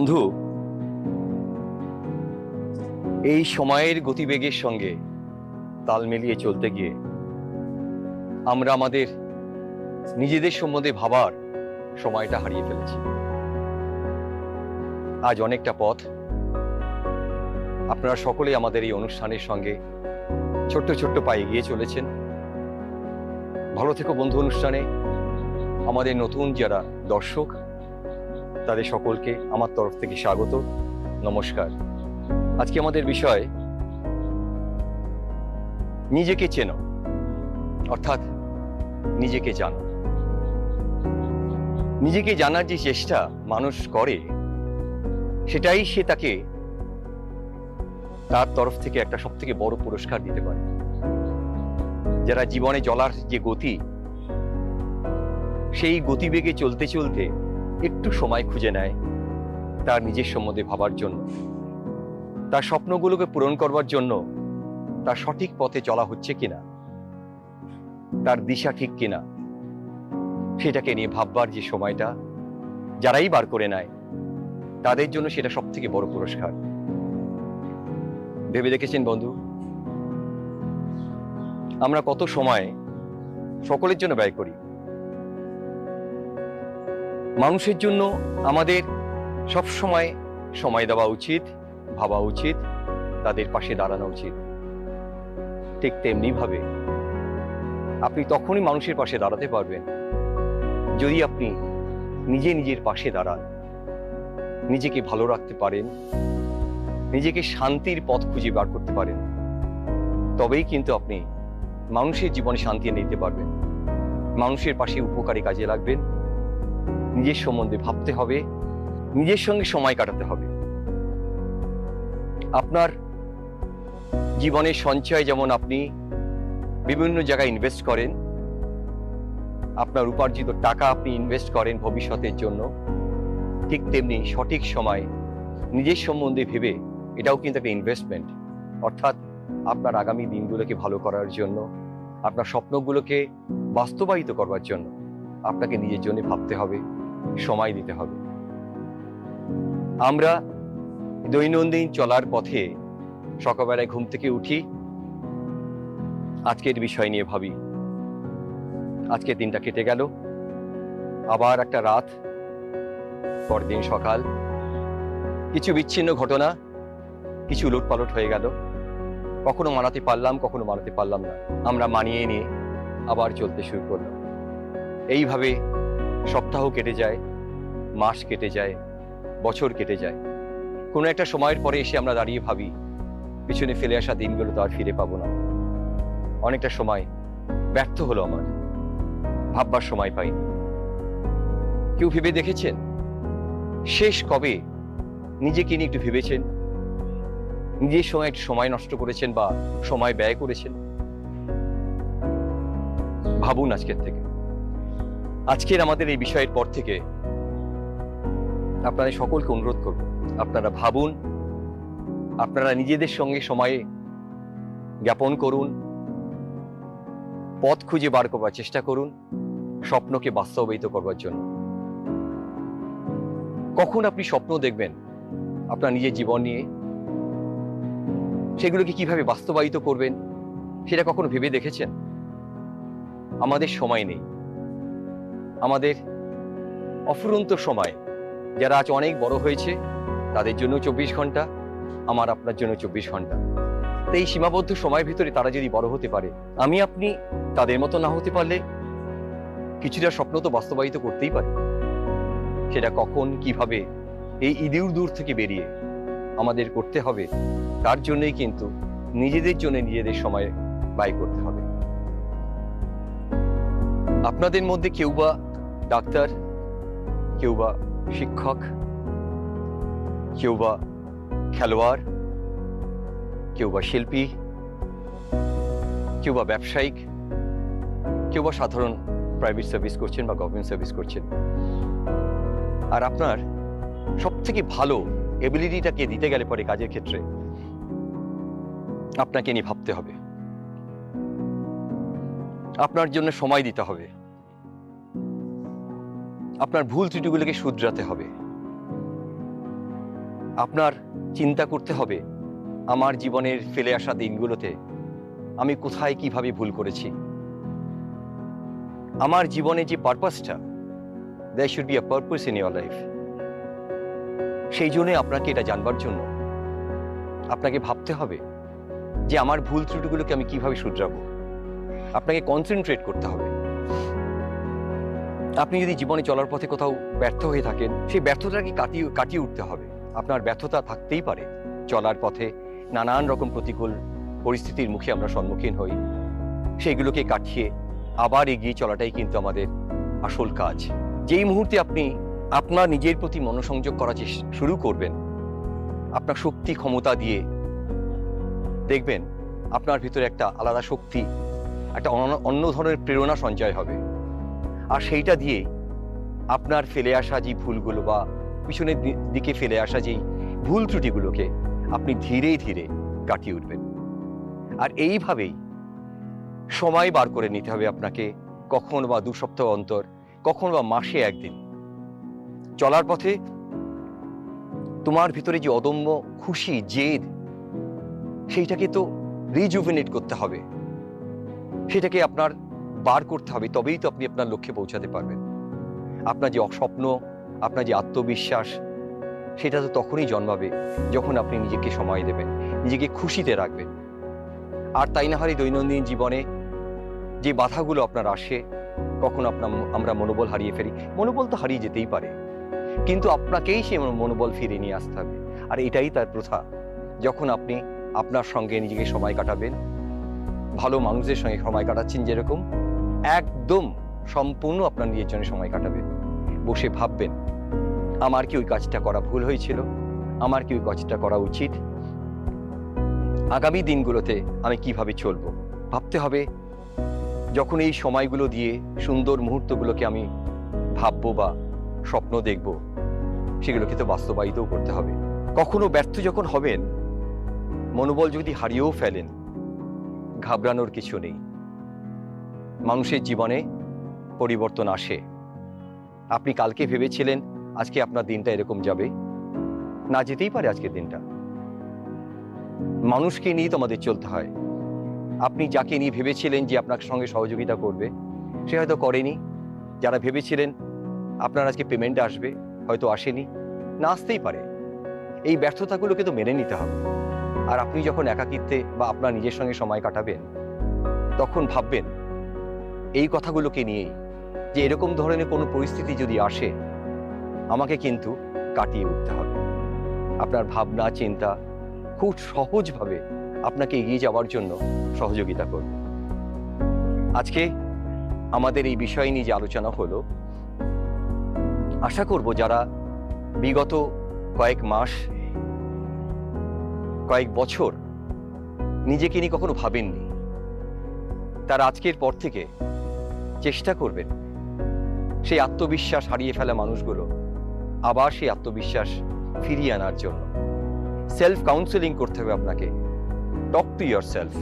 বন্ধু, এই সময়ের গতিবেগের সঙ্গে তাল মিলিয়ে চলতে গিয়ে আমরা আমাদের নিজেদের সম্বন্ধে ভাবার সময়টা হারিয়ে ফেলেছি। আজ অনেকটা পথ। আপনারা সকলে আমাদের এই অনুষ্ঠানের সঙ্গে ছোট্ট ছোট্ট পায়ে এগিয়ে চলেছেন। ভালো থেকো বন্ধু অনুষ্ঠানে। আমাদের নতুন যারা দর্শক তাদের সকলকে আমার তরফ থেকে স্বাগত। নমস্কার। আজকে আমাদের বিষয়, নিজেকে চেনো, অর্থাৎ নিজেকে জানো। নিজেকে জানার যে চেষ্টা মানুষ করে, সেটাই সে তাকে তার তরফ থেকে একটা সব থেকে বড় পুরস্কার দিতে পারে। যারা জীবনে চলার যে গতি, সেই গতিবেগে চলতে চলতে একটু সময় খুঁজে নেয় তার নিজের সম্বন্ধে ভাবার জন্য। তার স্বপ্নগুলোকে পূরণ করবার জন্য তার সঠিক পথে চলা হচ্ছে কিনা, তার দিশা ঠিক কিনা, সেটাকে নিয়ে ভাববার যে সময়টা যারাই বার করে নেয়, তাদের জন্য সেটা সব থেকে বড় পুরস্কার। ভেবে দেখেছেন বন্ধু? আমরা কত সময় সকলের জন্য ব্যয় করি মানুষের জন্য আমাদের সব সময় সময় দেওয়া উচিত, ভাবা উচিত, তাদের পাশে দাঁড়ানো উচিত। ঠিক তেমনি ভাবে আপনি তখনই মানুষের পাশে দাঁড়াতে পারবেন। যদি আপনি নিজে নিজের পাশে দাঁড়ান, নিজেকে ভালো রাখতে পারেন, নিজেকে শান্তির পথ খুঁজে বার করতে পারেন, তবেই কিন্তু আপনি মানুষের জীবনে শান্তি নিতে পারবেন। মানুষের পাশে উপকারী কাজে লাগবেন। নিজের সম্বন্ধে ভাবতে হবে, নিজের সঙ্গে সময় কাটাতে হবে। আপনার জীবনের সঞ্চয় যেমন আপনি বিভিন্ন জায়গায় ইনভেস্ট করেন, আপনার উপার্জিত টাকা আপনি ইনভেস্ট করেন ভবিষ্যতের জন্য, ঠিক তেমনি সঠিক সময় নিজের সম্বন্ধে ভেবে এটাও কিন্তু একটা ইনভেস্টমেন্ট অর্থাৎ আপনার আগামী দিনগুলোকে ভালো করার জন্য, আপনার স্বপ্নগুলোকে বাস্তবায়িত করবার জন্য আপনাকে নিজের জন্য ভাবতে হবে। সময় দিতে হবে। আমরা দৈনন্দিন চলার পথে সকালবেলায় ঘুম থেকে উঠি। আজকের বিষয় নিয়ে ভাবি, আজকের দিনটা কেটে গেল। আবার একটা রাত, পরদিন সকাল। কিছু বিচ্ছিন্ন ঘটনা, কিছু লুটপালট হয়ে গেল। কখনো মানাতে পারলাম, কখনো মানাতে পারলাম না। আমরা মানিয়ে নিয়ে আবার চলতে শুরু করলাম। এইভাবে সপ্তাহ কেটে যায়, মাস কেটে যায়, বছর কেটে যায়। কোনো একটা সময়ের পরে এসে আমরা দাঁড়িয়ে ভাবি, পিছনে ফেলে আসা দিনগুলো তো আর ফিরে পাবো না। অনেকটা সময় ব্যর্থ হলো আমার। ভাববার সময় পাইনি। কেউ ভেবে দেখেছেন? শেষ কবে নিজেকে নিয়ে একটু ভেবেছেন? নিজের সময় একটু সময় নষ্ট করেছেন বা সময় ব্যয় করেছেন? ভাবুন আজকের থেকে। আজকের আমাদের এই বিষয়ের পর থেকে আপনাদের সকলকে অনুরোধ করব, আপনারা ভাবুন, আপনারা নিজেদের সঙ্গে সময়ে জ্ঞাপন করুন, পথ খুঁজে বার করবার চেষ্টা করুন, স্বপ্নকে বাস্তবায়িত করবার জন্য। কখন আপনি স্বপ্ন দেখবেন আপনার নিজের জীবন নিয়ে? সেগুলোকে কীভাবে বাস্তবায়িত করবেন, সেটা কখনো ভেবে দেখেছেন? আমাদের সময় নেই। আমাদের অফুরন্ত সময়। যারা আজ অনেক বড় হয়েছে, তাদের জন্য চব্বিশ ঘণ্টা, আমার আপনার জন্য চব্বিশ ঘণ্টা। এই সীমাবদ্ধ সময়ের ভিতরে তারা যদি বড় হতে পারে, আমি আপনি তাদের মতো না হতে পারলে কিছুটা স্বপ্ন তো বাস্তবায়িত করতেই পারি। সেটা কখন, কীভাবে, এই ইদিউর দূর থেকে বেরিয়ে আমাদের করতে হবে, তার জন্যই কিন্তু নিজেদের জন্য নিজেদের সময় ব্যয় করতে হবে। আপনাদের মধ্যে কেউ বা ডাক্তার কেউ বা শিক্ষক কেউ বা খেলোয়াড় কেউ বা শিল্পী কেউ বা ব্যবসায়িক কেউ বা সাধারণ প্রাইভেট সার্ভিস করছেন বা গভর্নমেন্ট সার্ভিস করছেন। আর আপনার সব থেকে ভালো এবিলিটিটাকে দিতে গেলে পরে কাজের ক্ষেত্রে? আপনাকে নিয়ে ভাবতে হবে। আপনার জন্য সময় দিতে হবে। আপনার ভুল ত্রুটিগুলোকে শুধরাতে হবে। আপনার চিন্তা করতে হবে, আমার জীবনের ফেলে আসা দিনগুলোতে আমি কোথায় কীভাবে ভুল করেছি। আমার জীবনে যে পারপাসটা there should be a purpose in your life সেই জন্যে আপনাকে এটা জানবার জন্য আপনাকে ভাবতে হবে যে আমার ভুল ত্রুটিগুলোকে আমি কীভাবে শুধরাবো। আপনাকে কনসেন্ট্রেট করতে হবে। আপনি যদি জীবনে চলার পথে কোথাও ব্যর্থ হয়ে থাকেন, সেই ব্যর্থতাকে কাটিয়ে কাটিয়ে উঠতে হবে। আপনার ব্যর্থতা থাকতেই পারে। চলার পথে নানান রকম প্রতিকূল পরিস্থিতির মুখে আমরা সম্মুখীন হই। সেগুলোকে কাটিয়ে আবার এগিয়ে চলাটাই কিন্তু আমাদের আসল কাজ। যেই মুহূর্তে আপনি আপনার নিজের প্রতি মনোসংযোগ করা শুরু করবেন, আপনার শক্তি ক্ষমতা দিয়ে দেখবেন আপনার ভিতরে একটা আলাদা শক্তি, একটা অন্য ধরনের প্রেরণা সঞ্চয় হবে। আর সেইটা দিয়ে আপনার ফেলে আসা যে ভুলগুলো বা পিছনের দিকে ফেলে আসা যেই ভুল ত্রুটিগুলোকে আপনি ধীরে ধীরে কাটিয়ে উঠবেন। আর এইভাবেই সময় বার করে নিতে হবে আপনাকে কখন বা দু সপ্তাহ অন্তর, কখন বা মাসে একদিন। চলার পথে তোমার ভিতরে যে অদম্য খুশি, জেদ, সেইটাকে তো রিজুভেনেট করতে হবে। সেটাকে আপনার বার করতে হবে, তবেই তো আপনি আপনার লক্ষ্যে পৌঁছাতে পারবেন। আপনার যে অস্বপ্ন, আপনার যে আত্মবিশ্বাস, সেটা তো তখনই জন্মাবে যখন আপনি নিজেকে সময় দেবেন, নিজেকে খুশিতে রাখবেন। আর তাই না হলে দৈনন্দিন জীবনে যে বাধাগুলো আপনার আসে, কখন আপনার আমরা মনোবল হারিয়ে ফেলি, মনোবল তো হারিয়ে যেতেই পারে। কিন্তু আপনাকেই সে মনোবল ফিরিয়ে নিয়ে আসতে হবে। আর এটাই তার প্রথা, যখন আপনি আপনার সঙ্গে নিজেকে সময় কাটাবেন, ভালো মানুষের সঙ্গে সময় কাটাচ্ছেন যেরকম একদম সম্পূর্ণ আপনার নিজের জন্য সময় কাটাবেন বসে ভাববেন, আমার কি ওই কাজটা করা ভুল হয়েছিল? আমার কি ওই কাজটা করা উচিত? আগামী দিনগুলোতে আমি কীভাবে চলবো? ভাবতে হবে, যখন এই সময়গুলো দিয়ে সুন্দর মুহূর্তগুলোকে আমি ভাববো বা স্বপ্ন দেখব, সেগুলোকে তো বাস্তবায়িতও করতে হবে। কখনো ব্যর্থ যখন হবেন, মনোবল যদি হারিয়েও ফেলেন, ঘাবড়ানোর কিছু নেই। মানুষের জীবনে পরিবর্তন আসে। আপনি কালকে ভেবেছিলেন আজকে আপনার দিনটা এরকম যাবে? না যেতেই পারে আজকের দিনটা। মানুষকে নিয়ে তো আমাদের চলতে হয়। আপনি যাকে নিয়ে ভেবেছিলেন যে আপনার সঙ্গে সহযোগিতা করবে, সে হয়তো করেনি। যারা ভেবেছিলেন আপনার আজকে পেমেন্ট আসবে, হয়তো আসেনি। না আসতেই পারে। এই ব্যর্থতাগুলোকে তো মেনে নিতে হবে। আর আপনি যখন একাকিত্বে বা আপনার নিজের সঙ্গে সময় কাটাবেন, তখন ভাববেন এই কথাগুলোকে নিয়েই যে এরকম ধরনের কোনো পরিস্থিতি যদি আসে, আমাকে কিন্তু কাটিয়ে উঠতে হবে। আপনার ভাবনা, চিন্তা খুব সহজভাবে আপনাকে এগিয়ে যাওয়ার জন্য সহযোগিতা করবে। আজকে আমাদের এই বিষয় নিয়ে যে আলোচনা হলো, আশা করব যারা বিগত কয়েক মাস, কয়েক বছর নিজেকে নিয়ে কখনো ভাবেননি, তার আজকের পর থেকে চেষ্টা করবেন সেই আত্মবিশ্বাস হারিয়ে ফেলা মানুষগুলো আবার সেই আত্মবিশ্বাস ফিরিয়ে আনার জন্য। সেলফ কাউন্সেলিং করতে হবে আপনাকে। টক টু ইয়ার সেলফ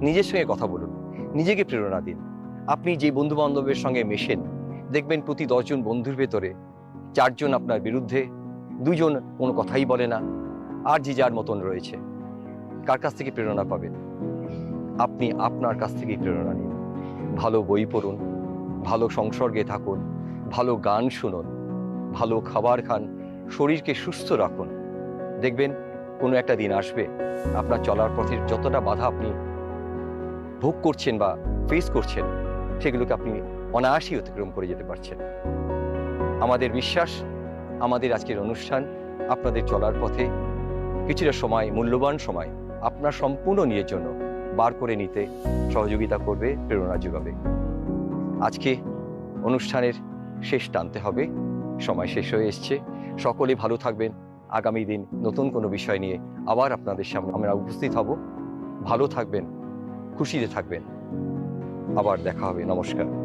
নিজের সঙ্গে কথা বলুন। নিজেকে প্রেরণা দিন। আপনি যে বন্ধু বান্ধবের সঙ্গে মেশেন, দেখবেন প্রতি দশজন বন্ধুর ভেতরে চারজন আপনার বিরুদ্ধে, দুজন কোনো কথাই বলে না, আর যে যার মতন রয়েছে। কার কাছ থেকে প্রেরণা পাবেন? আপনি আপনার কাছ থেকেই প্রেরণা নিন। ভালো বই পড়ুন। ভালো সংসর্গে থাকুন, ভালো গান শুনুন, ভালো খাবার খান, শরীরকে সুস্থ রাখুন। দেখবেন কোনো একটা দিন আসবে, আপনার চলার পথের যতটা বাধা আপনি ভোগ করছেন বা ফেস করছেন, সেগুলোকে আপনি অনায়াসই অতিক্রম করে যেতে পারছেন। আমাদের বিশ্বাস, আমাদের আজকের অনুষ্ঠান, আপনাদের চলার পথে কিছুটা সময়, মূল্যবান সময় আপনার সম্পূর্ণ নিজের জন্য বার করে নিতে সহযোগিতা করবে, প্রেরণা যোগাবে। আজকে অনুষ্ঠানের শেষ টানতে হবে। সময় শেষ হয়ে এসছে। সকলে ভালো থাকবেন। আগামী দিন নতুন কোনো বিষয় নিয়ে আবার আপনাদের সামনে আমরা উপস্থিত হব। ভালো থাকবেন, খুশিতে থাকবেন। আবার দেখা হবে। নমস্কার।